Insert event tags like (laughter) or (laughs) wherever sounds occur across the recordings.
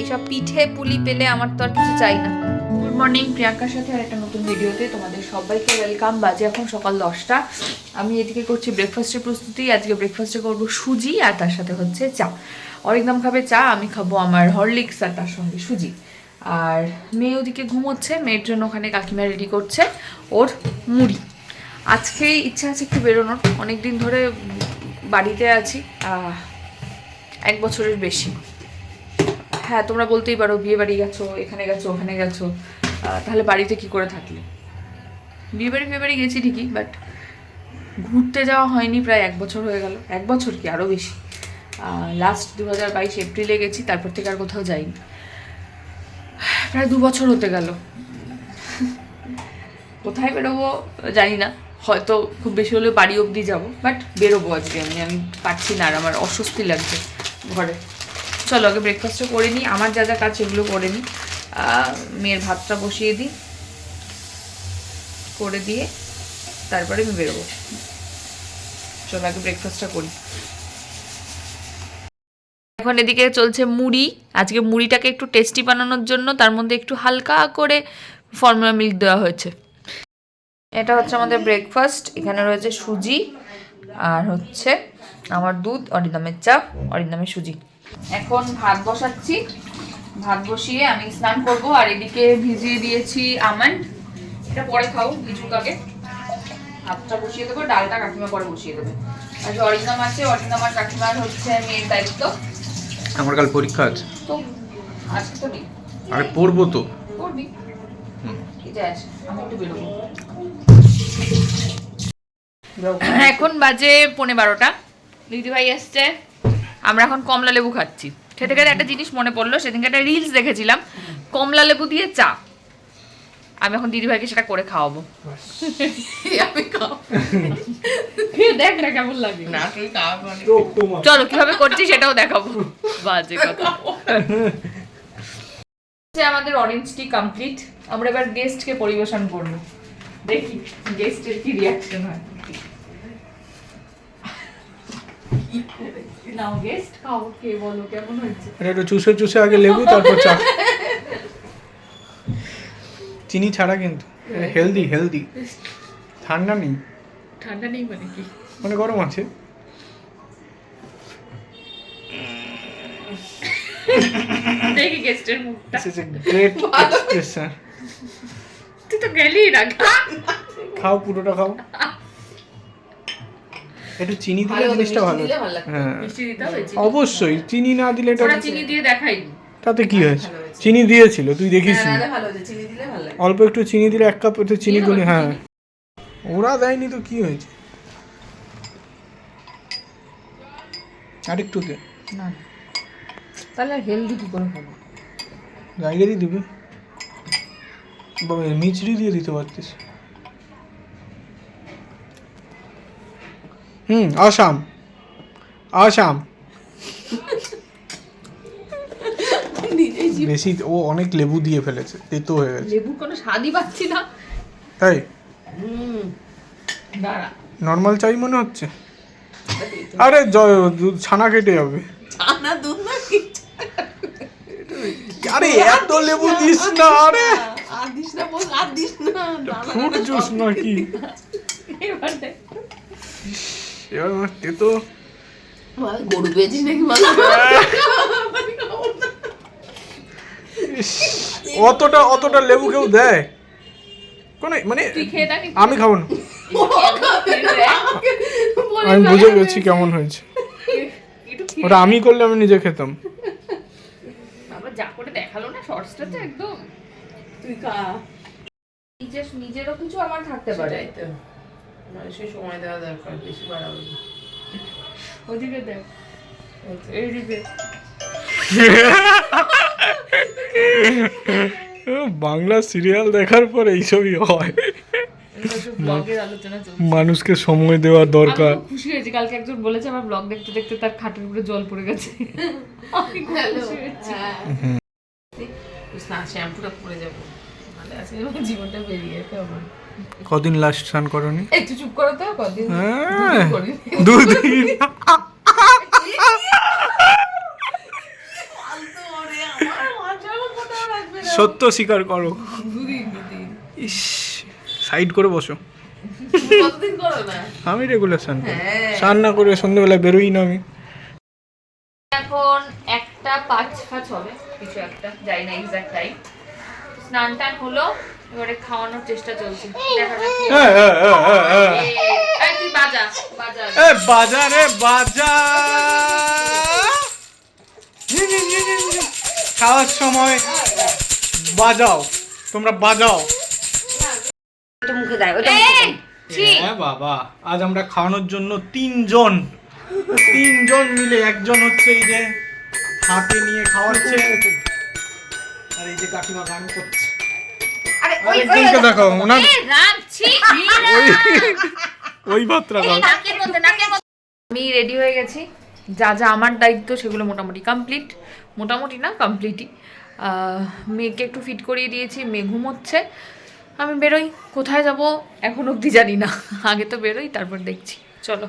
এইসব পিঠে পুলি পেলে আমার তো আর কিছু চাই না। গুড মর্নিং প্রিয়াঙ্কার সাথে আর একটা নতুন ভিডিওতে তোমাদের সবাইকে ওয়েলকাম বাজে এখন সকাল দশটা। আমি এদিকে করছি ব্রেকফাস্টের প্রস্তুতি, আজকে ব্রেকফাস্টে করব সুজি আর তার সাথে হচ্ছে চা। অরিকদম খাবে চা, আমি খাব আমার হরলিক্স আর তার সঙ্গে সুজি। আর মেয়ে ওদিকে ঘুমোচ্ছে, মেয়ের জন্য ওখানে কাকিমা রেডি করছে ওর মুড়ি। আজকে ইচ্ছা আছে একটু বেরোনোর অনেক দিন ধরে বাড়িতে আছি এক বছরের বেশি। হ্যাঁ তোমরা বলতেই পারো, বিয়ে বাড়ি গেছো, এখানে গেছো, ওখানে গেছো তাহলে বাড়িতে কি করে থাকলে? বিয়ে বাড়ি বিয়ে বাড়ি গেছি ঠিকই বাট ঘুরতে যাওয়া হয়নি, প্রায় এক বছর হয়ে গেল। এক বছর কি আরও বেশি। লাস্ট দু হাজার বাইশ এপ্রিলে গেছি, তারপর থেকে আর কোথাও যাইনি। প্রায় দু বছর হতে গেল। কোথায় বেরোবো, জানি না। হয়তো খুব বেশি হলে বাড়ি অবধি যাব বাট বেরোবো আজকে আমি আমি পারছি না আর আমার অস্বস্তি লাগছে ঘরে। চলো, আগে ব্রেকফাস্টটা করে নিই, আমার যা যা কাজ সেগুলো করে নিই। মেয়ের ভাতটা বসিয়ে দিই, করে দিয়ে তারপরে আমি বেরোবো। চলো, আগে ব্রেকফাস্টটা করি। এখন এদিকে চলছে মুড়ি, আজকে মুড়িটাকে একটু টেস্টি বানানোর জন্য, তার মধ্যে একটু হালকা করে ফর্মুলা মিল্ক দেওয়া হয়েছে। এটা হচ্ছে আমাদের ব্রেকফাস্ট এখানে রয়েছে সুজি আর হচ্ছে আমার দুধ অরিন্দমের চা অরিন্দমের সুজি। এখন ভাত বসাচ্ছি। ভাত বসিয়ে আমি স্নান করব আর এদিকে ভিজিয়ে দিয়েছি আমন্ড এটা পরে খাও ভিজুক আগে। ভাতটা বসিয়ে দেবো ডালটা কাকিমা পরে বসিয়ে দেবে। আর যে অরিন্দম আছে অরিন্দম আর কাকিমার হচ্ছে মেয়ের দায়িত্ব। আমার কাল পরীক্ষা আছে। তো আজকে তো নেই। আরে পড়ব তো। করবি কি আমি একটু বেরোবো। এখন বাজে পৌনে বারোটা। দিদি ভাই আসছে আমরা এখন কমলা লেবু খাচ্ছি। খেতে খেতে একটা জিনিস মনে পড়ল সেদিনকে একটা রিলস দেখেছিলাম। কমলা লেবু দিয়ে চা। আমি এখন দিদি ভাইকে সেটা করে খাওয়াবো। দেখ না কেমন লাগে। না তুই খাওয়া মানে চলো কীভাবে করছি সেটাও দেখাবো। বাজে কথা। (laughs) আমাদের অরেঞ্জ টি কমপ্লিট আমরা এবার গেস্টকে পরিবেশন করব। দেখি গেস্টের কি রিয়াকশন হয়। নাও গেস্ট খাও কে বলো কেমন হয়েছে? এটা একটু চুষে চুষে আগে লেবু তারপর চা। চিনি ছাড়া কিন্তু। হেলদি হেলদি ঠান্ডা নেই। ঠান্ডা নেই মানে কি? মানে গরম আছে। (laughs) দেখি গেস্টের মুখটা গ্রেট এক্সপ্রেশন তুই তো গেলি না খাও পুরোটা খাও। একটু চিনি দিলে জিনিসটা ভালো। হ্যাঁ। অবশ্যই চিনি না দিলে এটা চিনি দিয়ে দেখাইনি তাতে কি হয়েছে? চিনি দিয়েছিল তুই দেখিস হ্যাঁ, নি। নাহলে ভালো হয়েছে চিনি দিলে ভালো লাগে অল্প একটু চিনি দিলে এক কাপ একটু চিনি গুলি হ্যাঁ। ওরা দেয়নি তো কি হয়েছে? আরেকটু দে। না। তাহলে হেলদি কি করে হবে? জায়গারই দিবি। বাবা মিচড়ি দিয়ে দিতে পারতিস। হুম আসাম। আসাম। বেশি ও অনেক লেবু দিয়ে ফেলেছে তেতো হয়ে গেছে। লেবুর কোনো স্বাদই পাচ্ছি না। তাই? দাঁড়া। নর্মাল চাই মনে হচ্ছে? আরে ছানা কেটে যাবে। ছানা দুধ আরে এত লেবু দিস না আরে আর। দিস না বল আর দিস না ফ্রুট জুস নাকি? এবার দেখ। এবার আমার তেতো গরু পেয়েছিস নাকি বল (laughs) অতটা অতটা লেবু কেউ দেয়? কোন মানে। আমি খাব না। আমি বুঝে গেছি কেমন হয়েছে। ওটা আমি করলে আমি নিজে খেতাম। শর্টসটা তো একদম তুই খা। নিজের নিজেরও কিছু আমার থাকতে পারে। তো। মানুষকে সময় দেওয়া দরকার বেশি বাড়াবো না। ওদিকে দেখ। এইদিকে। বাংলা সিরিয়াল দেখার পর এইসবই হয়। মানুষকে সময় দেওয়া দরকার। খুশি হয়েছি। কালকে একজন বলেছে আমার ব্লগ দেখতে দেখতে তার খাটের উপরে জল পড়ে গেছে। না শ্যাম্পুটা পরে যাব। ভালো আছে এবং জীবনটা বেরিয়ে যেতে আমার। কদিন লাস্ট স্নান করনি? তুই চুপ করো তো কদিন হ্যাঁ দুদিন। সত্য স্বীকার করো। ইস সাইড করে বসো। আমি রেগুলার স্নান করি। হ্যাঁ। স্নান না করে সন্ধ্যেবেলা বেরোই না আমি। এখন একটা পাঁচ পাঁচ হবে কিছু একটা যাই না এক্সাক্ট টাইম স্নান টান হলো এবারে খাওয়ানোর চেষ্টা চলছে। হ্যাঁ, হ্যাঁ, হ্যাঁ, বাজা বাজা। এ বাজা খাওয়ার সময় বাজাও তোমরা বাজাও। হ্যাঁ বাবা আজ আমরা খাওয়ানোর জন্য তিনজন তিনজন মিলে একজন হচ্ছে এই যে হাতে নিয়ে খাওয়াচ্ছে (laughs) আর এই যে কাকিমা গান করছে। আরেকজনকে দেখো ওনার (laughs) ওই। আমি রেডি হয়ে গেছি। যা যা আমার দায়িত্ব সেগুলো মোটামুটি কমপ্লিট মোটামুটি না কমপ্লিটই মেয়েকে একটু ফিট করিয়ে দিয়েছি মেয়ে ঘুমোচ্ছে। আমি বেরোই। কোথায় যাব? এখন অবধি জানি না। আগে তো বেরোই তারপর দেখছি। চলো।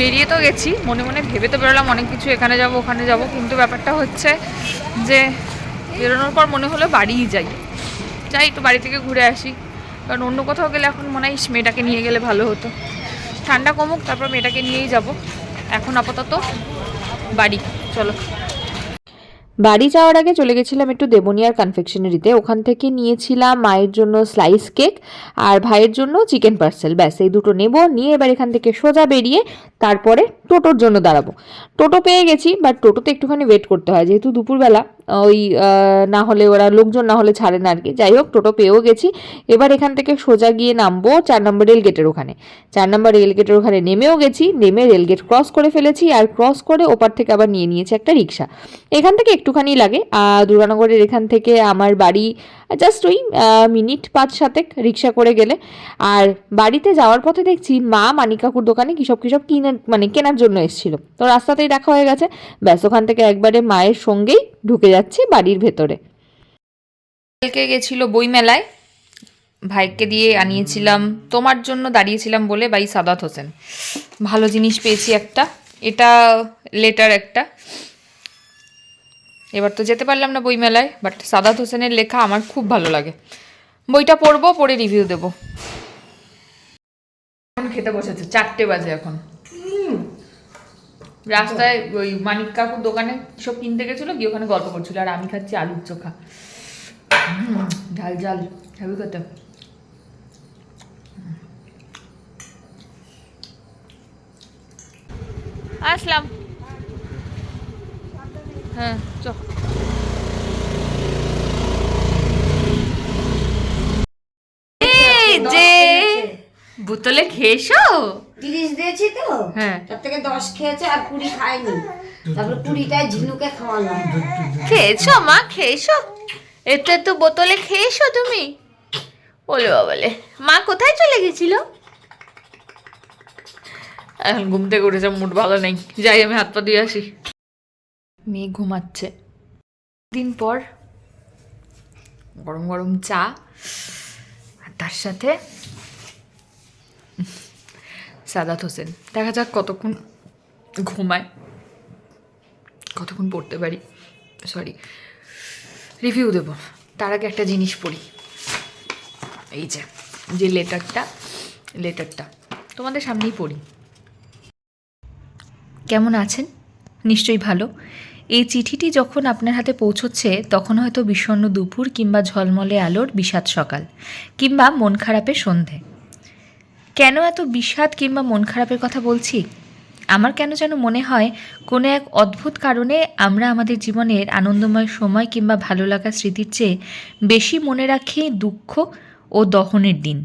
বেরিয়ে তো গেছি, মনে মনে ভেবে তো বেরোলাম, অনেক কিছু এখানে যাব, ওখানে যাব, কিন্তু ব্যাপারটা হচ্ছে যে বেরোনোর পর মনে হলো বাড়িই যাই। যাই একটু বাড়ি থেকে ঘুরে আসি, কারণ অন্য কোথাও গেলে এখন মনে হয় মেয়েটাকে নিয়ে গেলে ভালো হতো। ঠান্ডা কমুক, তারপর মেয়েটাকে নিয়েই যাব। এখন আপাতত বাড়ি, চলো। বাড়ি যাওয়ার আগে চলে গেছিলাম একটু দেবনিয়ার কনফেকশনারিতে ওখান থেকে নিয়েছিলাম মায়ের জন্য স্লাইস কেক আর ভাইয়ের জন্য চিকেন পার্সেল ব্যাস, এই দুটো নেব, নিয়ে এবার এখান থেকে সোজা বেরিয়ে তারপরে টোটোর জন্য দাঁড়াবো। টোটো পেয়ে গেছি বাট টোটোতে একটুখানি ওয়েট করতে হয়। যেহেতু দুপুরবেলা ওই না হলে ওরা লোকজন না হলে ছাড়ে না আর কি। যাই হোক, টোটো পেয়েও গেছি। এবার এখান থেকে সোজা গিয়ে নামবো চার নম্বর রেল গেটের ওখানে। চার নম্বর রেল গেটের ওখানে নেমেও গেছি, নেমে রেল গেট ক্রস করে ফেলেছি আর ক্রস করে ওপার থেকে আবার নিয়ে নিয়েছি একটা রিক্সা। এখান থেকে একটুখানি লাগে। দুর্গানগরের এখান থেকে আমার বাড়ি জাস্ট ওই মিনিট পাঁচ সাতেক রিক্সা করে গেলে। আর বাড়িতে যাওয়ার পথে দেখছি মা মানিকাকুর দোকানে কিসব কিসব কিনে মানে কেনার জন্য এসেছিল। তো রাস্তাতেই দেখা হয়ে গেছে। ব্যাস, ওখান থেকে একবারে মায়ের সঙ্গেই ঢুকে যাচ্ছি বাড়ির ভেতরে। কালকে গেছিল বইমেলায়। ভাইকে দিয়ে আনিয়েছিলাম, তোমার জন্য দাঁড়িয়েছিলাম বলে বাই সাদাত হোসেন। ভালো জিনিস পেয়েছি একটা। এটা লেটার একটা। এবার তো যেতে পারলাম না বইমেলায় বাট সাদাত হোসেনের লেখা আমার খুব ভালো লাগে। বইটা পড়ব পড়ে রিভিউ দেবো। এখন খেতে বসেছে চারটে বাজে এখন। রাস্তায় ওই মানিক কাকুর দোকানে সব কিনতে গেছিল গিয়ে ওখানে গল্প করছিল আর আমি খাচ্ছি আলুর চোখা। ঝাল ঝাল হেবি খেতে আসলাম। হ্যাঁ চ যে বোতলে খেয়েছো? তিরিশ দিয়েছি তো। হ্যাঁ। তার থেকে দশ খেয়েছে আর কুড়ি খায়নি তারপরে কুড়িটায় ঝিনুকে খাওয়ালাম। খেয়েছো মা খেয়েছো? এতে তো বোতলে খেয়েছো তুমি? বলে বাবলে। মা কোথায় চলে গেছিল? এখন ঘুম থেকে উঠেছে মুড ভালো নেই। যাই আমি হাত পা দিয়ে আসি। মেয়ে ঘুমাচ্ছে। দিন পর গরম গরম চা আর তার সাথে সাদাত হোসেন। দেখা যাক কতক্ষণ ঘুমায়, কতক্ষণ পড়তে পারি। সরি রিভিউ দেব। তার আগে একটা জিনিস পড়ি। এই যে যে লেটারটা লেটারটা তোমাদের সামনেই পড়ি। কেমন আছেন? নিশ্চয়ই ভালো। এই চিঠিটি যখন আপনার হাতে পৌঁছচ্ছে, তখন হয়তো বিষণ্ণ দুপুর কিংবা ঝলমলে আলোর বিষাদ সকাল, কিংবা মন খারাপের সন্ধে। কেন এত বিষাদ কিংবা মন খারাপের কথা বলছি? আমার কেন যেন মনে হয়, কোনো এক অদ্ভুত কারণে আমরা আমাদের জীবনের আনন্দময় সময় কিংবা ভালো লাগা স্মৃতির চেয়ে বেশি মনে রাখি দুঃখ ও দহনের দিন,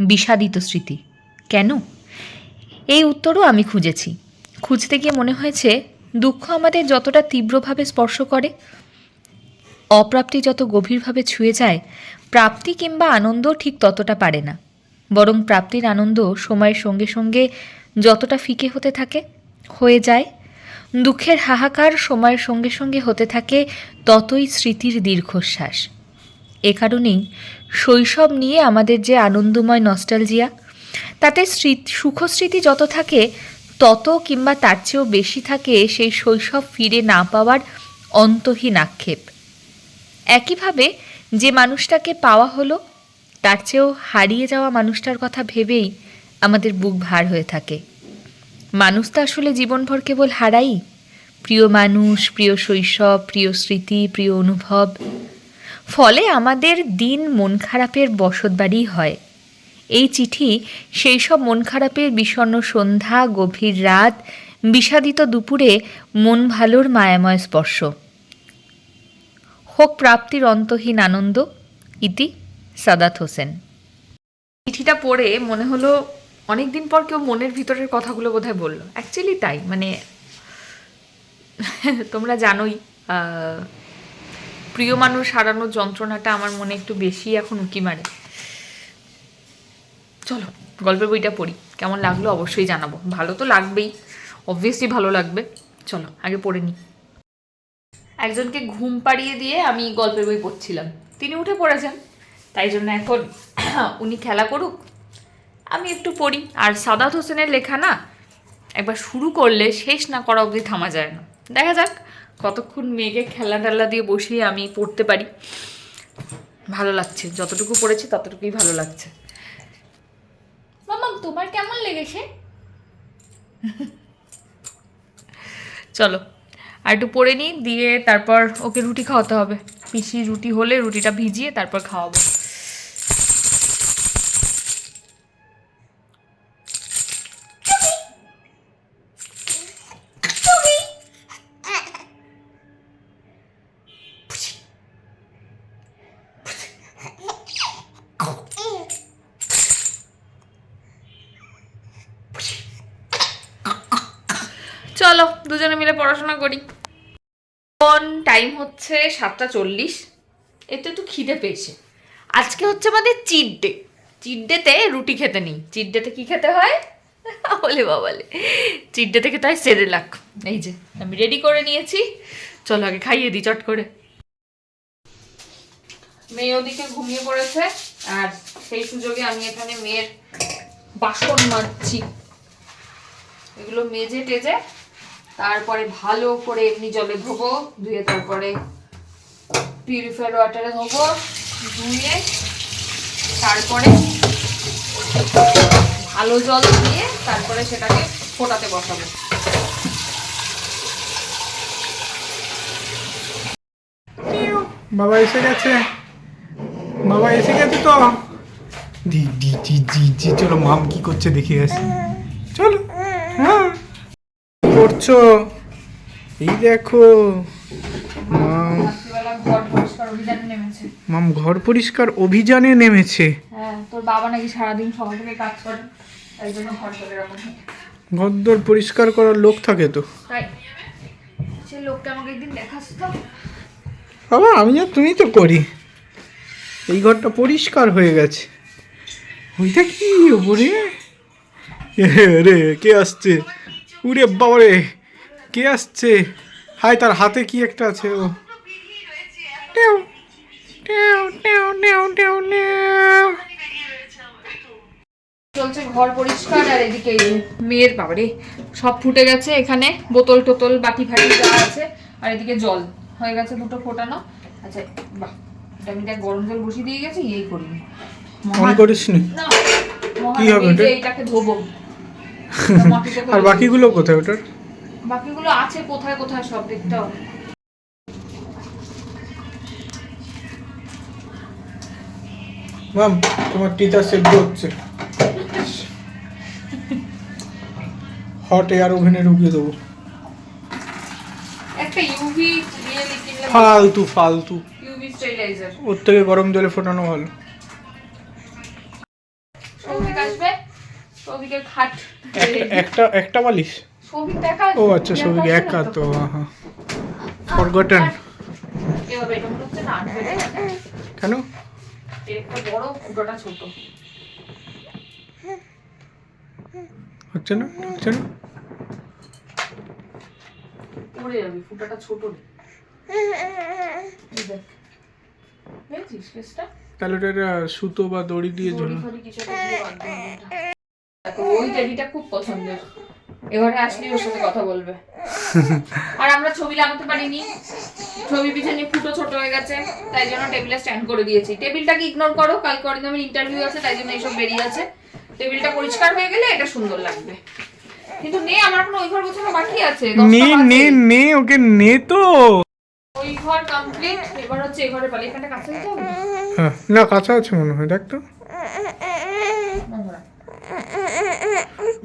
বিষাদিত স্মৃতি। কেন? এই উত্তরও আমি খুঁজেছি। খুঁজতে গিয়ে মনে হয়েছে দুঃখ আমাদের যতটা তীব্রভাবে স্পর্শ করে, অপ্রাপ্তি যত গভীরভাবে ছুঁয়ে যায়, প্রাপ্তি কিংবা আনন্দ ঠিক ততটা পারে না। বরং প্রাপ্তির আনন্দ সময়ের সঙ্গে সঙ্গে যতটা ফিকে হতে থাকে, হয়ে যায়। দুঃখের হাহাকার সময়ের সঙ্গে সঙ্গে হতে থাকে, ততই স্মৃতির দীর্ঘশ্বাস। এ কারণেই শৈশব নিয়ে আমাদের যে আনন্দময় নস্টালজিয়া তাতে স্মৃতি, সুখস্মৃতি যত থাকে তত কিংবা তার চেয়েও বেশি থাকে সেই শৈশব ফিরে না পাওয়ার অন্তহীন আক্ষেপ। একইভাবে যে মানুষটাকে পাওয়া হলো, তার চেয়েও হারিয়ে যাওয়া মানুষটার কথা ভেবেই আমাদের বুক ভার হয়ে থাকে। মানুষ তো আসলে জীবনভর কেবল হারাই। প্রিয় মানুষ, প্রিয় শৈশব, প্রিয় স্মৃতি, প্রিয় অনুভব। ফলে আমাদের দিন মন খারাপের বসত বসতবাড়ি হয়। এই চিঠি সেই সব মন খারাপের বিষণ্ণ সন্ধ্যা, গভীর রাত, বিষাদিত দুপুরে মন ভালোর মায়াময় স্পর্শ। হোক প্রাপ্তির অন্তহীন আনন্দ, ইতি সাদাত হোসেন। চিঠিটা পড়ে মনে হলো অনেক দিন পর কেউ মনের ভিতরের কথাগুলো বোধহয় বলল। অ্যাকচুয়ালি তাই মানে তোমরা জানোই প্রিয় মানুষ হারানোর যন্ত্রণাটা আমার মনে একটু বেশি এখন উঁকি মারে। চলো, গল্পের বইটা পড়ি। কেমন লাগল অবশ্যই জানাব। ভালো তো লাগবেই। অবভিয়াসলি ভালো লাগবে। চলো, আগে পড়ে নিই একজনকে ঘুম পাড়িয়ে দিয়ে আমি গল্পের বই পড়ছিলাম। তিনি উঠে পড়েছেন। তাই জন্য এখন (clears throat) উনি খেলা করুক। আমি একটু পড়ি। আর সাদাত হোসেনের লেখা না, একবার শুরু করলে শেষ না করা অবধি থামা যায় না। দেখা যাক, কতক্ষণ মেয়েকে খেলা টেলা দিয়ে বসিয়ে আমি পড়তে পারি। ভালো লাগছে। যতটুকু পড়েছি ততটুকুই ভালো লাগছে। মামাম তোমার কেমন লেগেছে? চলো, আর একটু পরে নিই, দিয়ে তারপর ওকে রুটি খাওয়াতে হবে। পিসি রুটি হলে রুটিটা ভিজিয়ে তারপর খাওয়াবো। দুজনে মিলে পড়াশোনা করি। এখন টাইম হচ্ছে সাতটা চল্লিশ। এতে একটু খিদে পেয়েছে। আজকে হচ্ছে আমাদের চিট ডে চিট ডেতে রুটি খেতে নেই। চিট ডেতে কি খেতে হয়? (laughs) বলে বাবালে। চিট ডেতে খেতে হয় সেরেলাক। এই যে, আমি রেডি করে নিয়েছি। চলো আগে খাইয়ে দিই চট করে। মেয়ে ওদিকে ঘুমিয়ে পড়েছে আর সেই সুযোগে আমি এখানে মেয়ের বাসন মাজছি। এগুলো মেজে টেজে তারপরে ভালো করে এমনি জলে ধোবো, ধুয়ে তারপরে পিউরিফায়ার ওয়াটারে ধোবো, ধুয়ে তারপরে ভালো জল দিয়ে তারপরে সেটাকে ফোটাতে বসাবো। বাবা এসে গেছে। বাবা এসে গেছে তো। দি জি জি জি, চলো, মাম কি করছে দেখে আসি। চলো হ্যাঁ। করছ এই দেখো মাম ঘর পরিষ্কার অভিযানে নেমেছে মাম ঘর পরিষ্কার অভিযানে নেমেছে। হ্যাঁ তোর বাবা নাকি সারাদিন সকাল থেকে কাজ করে তাই জন্য ঘর ঘরদোর পরিষ্কার করার লোক থাকে তো। তাই সে লোকটা আমাকে একদিন দেখাস তো। বাবা আমি আর তুমি তো করি। এই ঘরটা পরিষ্কার হয়ে গেছে। ওইটা কি ওপরে? রে কে আসছে? উরে বাবা রে কে আসছে? হাই তার হাতে কি একটা আছে ও? টেও। চলছে ঘর পরিষ্কার আর এদিকে মেয়ের বাবারে সব ফুটে গেছে এখানে বোতল টোতল বাটি ফাটি যা আছে আর এদিকে জল। হয়ে গেছে দুটো ফোটানো। আচ্ছা বাহ এটা আমি দেখ গরম জল বসিয়ে দিয়ে গেছি এই করিনি। করিস নি কি হবে মহাদেব, এই যে এটা? এইটাকে ধোবো। আর বাকিগুলো কোথায় ওটার। বাকিগুলো আছে কোথায় কোথায় সব হবে মাম তোমার টিটা সেদ্ধ হচ্ছে। হট এয়ার ওভেনে ঢুকিয়ে দেবো। একটা ইউভি রিয়েলি কিনলে ফালতু ফালতু। ইউভি ওর থেকে গরম জলে ফোটানো ভালো। আসবে? সৌভিকের খাট। একটা একটা একটা বালিশ? সৌভিক দেখা ও আচ্ছা একা তো হ্যাঁ ফরগটেন এভাবে এটা মনে হচ্ছে না কেন? একটা বড় ফুটোটা ছোট। হচ্ছে না হচ্ছে না? যাবে ফুটাটা ছোট তাহলে ওটা সুতো বা দড়ি দিয়ে ঝোলা টেডিটা খুব পছন্দের। এবারে আসলে ওর সাথে কথা বলবে। আর আমরা ছবি লাগাতে পারিনি। ছবি পিছনে ফুটো ছোট হয়ে গেছে তাই জন্য টেবিলে স্ট্যান্ড করে দিয়েছি। টেবিলটাকে ইগনোর করো কালকে অরিন্দমের ইন্টারভিউ আছে তাই জন্য এইসব বেরিয়ে আছে। টেবিলটা পরিষ্কার হয়ে গেলে এটা সুন্দর লাগবে। কিন্তু নে আমার কোনো ওই ঘর গোছানো বাকি আছে। নে নে নে ওকে নে তো। ওই ঘর কমপ্লিট এবার হচ্ছে এই ঘরে পালি এখানটা কাছে দিতে হ্যাঁ না কাঁচা আছে মনে হয় দেখ তো।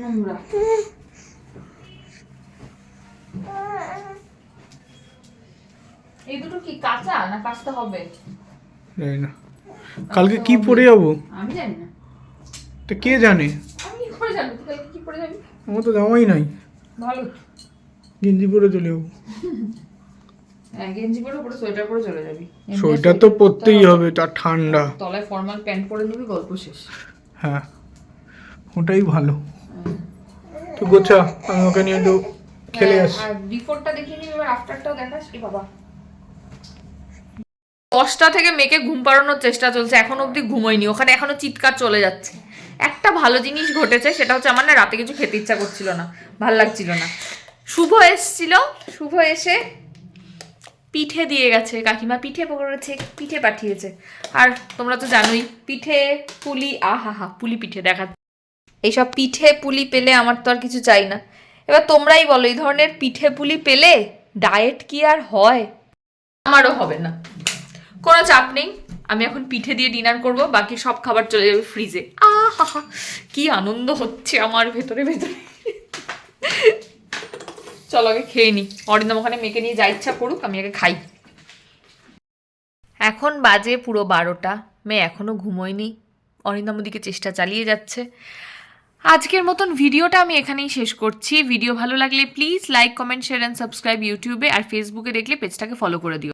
নোংরা এই দুটো কি কাঁচা না কাঁচতে হবে? জানি না। কালকে কি পরে যাব? আমি জানি না। তো কে জানে? আমি কি করে জানব? তুই কালকে কি পরে যাবি? আমার তো জামাই নাই। ভালো। গেঞ্জি পরে চলে যাব। হ্যাঁ গেঞ্জি পরে উপরে সোয়েটার পরে চলে যাবি। সোয়েটার তো পরতেই হবে তার ঠান্ডা। তলায় ফর্মাল প্যান্ট পরে নিবি গল্প শেষ। হ্যাঁ। ওটাই ভালো। তো গোছা আমি ওকে নিয়ে একটু খেলে হ্যাঁ, আসি। আর বিফোরটা দেখিয়ে নিবি এবার আফটারটাও দেখাস কি বাবা। দশটা থেকে মেয়েকে ঘুম পাড়ানোর চেষ্টা চলছে এখন অবধি ঘুমোয়নি ওখানে এখনও চিৎকার চলে যাচ্ছে। একটা ভালো জিনিস ঘটেছে সেটা হচ্ছে আমার না রাতে কিছু খেতে ইচ্ছা করছিল না ভালো লাগছিল না। শুভ এসছিল শুভ এসে পিঠে দিয়ে গেছে কাকিমা পিঠে করেছে পিঠে পাঠিয়েছে। আর তোমরা তো জানোই পিঠে পুলি আহা হা পুলি পিঠে দেখা এইসব পিঠে পুলি পেলে আমার তো আর কিছু চাই না। এবার তোমরাই বলো এই ধরনের পিঠে পুলি পেলে ডায়েট কি আর হয়? আমারও হবে না। কোনো চাপ নেই। আমি এখন পিঠে দিয়ে ডিনার করব বাকি সব খাবার চলে যাবে ফ্রিজে আহা কি আনন্দ হচ্ছে আমার ভেতরে ভেতরে। চলো আগে খেয়ে নি। অরিন্দম ওখানে মেয়েকে নিয়ে যা ইচ্ছা করুক আমি আগে খাই। এখন বাজে পুরো বারোটা। মেয়ে এখনও ঘুমোয়নি। অরিন্দম ওদিকে চেষ্টা চালিয়ে যাচ্ছে। আজকের মতন ভিডিওটা আমি এখানেই শেষ করছি। ভিডিও ভালো লাগলে please like comment share and subscribe ইউটিউবে আর ফেসবুকে দেখলে পেজটাকে ফলো করে দিও।